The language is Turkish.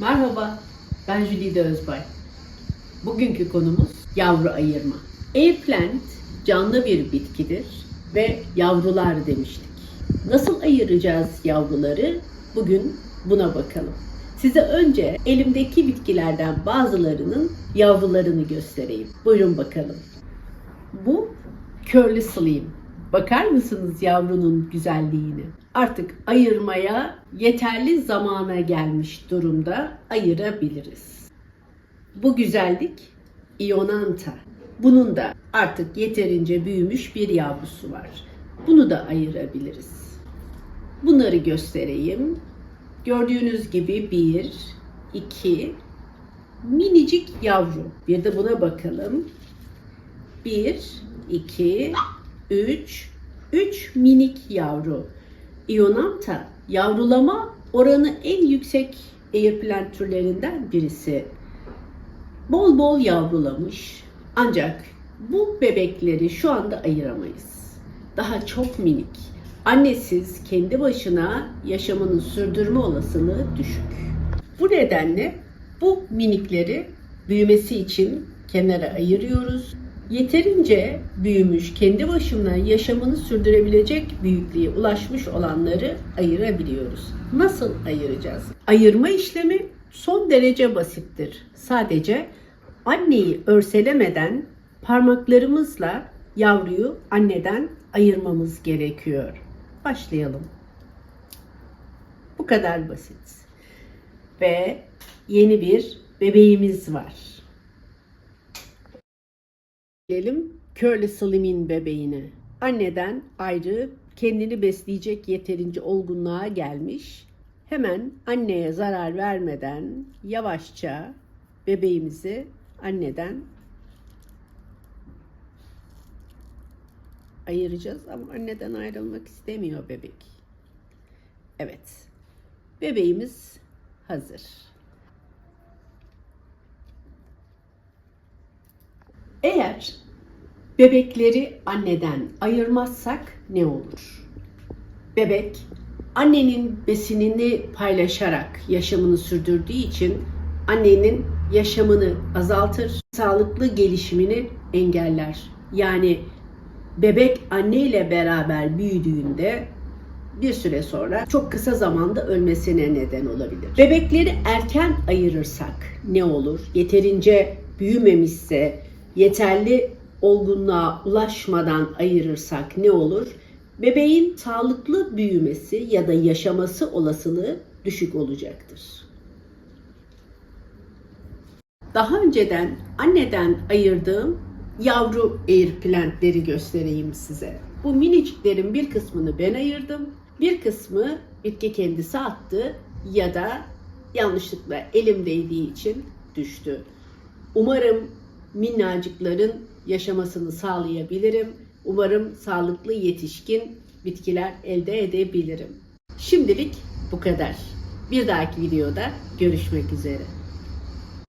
Merhaba, ben Jülide Özbay. Bugünkü konumuz yavru ayırma. Eggplant canlı bir bitkidir ve yavrular demiştik. Nasıl ayıracağız yavruları? Bugün buna bakalım. Size önce elimdeki bitkilerden bazılarının yavrularını göstereyim. Buyurun bakalım. Bu curly slim. Bakar mısınız yavrunun güzelliğine? Artık ayırmaya yeterli zamana gelmiş durumda ayırabiliriz. Bu güzellik Ionanta. Bunun da artık yeterince büyümüş bir yavrusu var. Bunu da ayırabiliriz. Bunları göstereyim. Gördüğünüz gibi bir, iki, minicik yavru. Bir de buna bakalım. Bir, iki, üç, üç minik yavru. Ionanta yavrulama oranı en yüksek airplant türlerinden birisi. Bol bol yavrulamış. Ancak bu bebekleri şu anda ayıramayız. Daha çok minik. Annesiz kendi başına yaşamını sürdürme olasılığı düşük. Bu nedenle bu minikleri büyümesi için kenara ayırıyoruz. Yeterince büyümüş, kendi başına yaşamını sürdürebilecek büyüklüğe ulaşmış olanları ayırabiliyoruz. Nasıl ayıracağız? Ayırma işlemi son derece basittir. Sadece anneyi örselemeden parmaklarımızla yavruyu anneden ayırmamız gerekiyor. Başlayalım. Bu kadar basit. Ve yeni bir bebeğimiz var. Gelelim Curly Slim'in bebeğine. Anneden ayrı kendini besleyecek yeterince olgunluğa gelmiş. Hemen anneye zarar vermeden yavaşça bebeğimizi anneden ayıracağız ama anneden ayrılmak istemiyor bebek. Evet. Bebeğimiz hazır. Eğer bebekleri anneden ayırmazsak ne olur? Bebek annenin besinini paylaşarak yaşamını sürdürdüğü için annenin yaşamını azaltır, sağlıklı gelişimini engeller. Yani bebek anne ile beraber büyüdüğünde bir süre sonra çok kısa zamanda ölmesine neden olabilir. Bebekleri erken ayırırsak ne olur? Yeterince büyümemişse, yeterli olgunluğa ulaşmadan ayırırsak ne olur? Bebeğin sağlıklı büyümesi ya da yaşaması olasılığı düşük olacaktır. Daha önceden anneden ayırdığım yavru airplantleri göstereyim size. Bu miniciklerin bir kısmını ben ayırdım. Bir kısmı bitki kendisi attı ya da yanlışlıkla elim değdiği için düştü. Umarım minnacıkların yaşamasını sağlayabilirim. Umarım sağlıklı yetişkin bitkiler elde edebilirim. Şimdilik bu kadar. Bir dahaki videoda görüşmek üzere.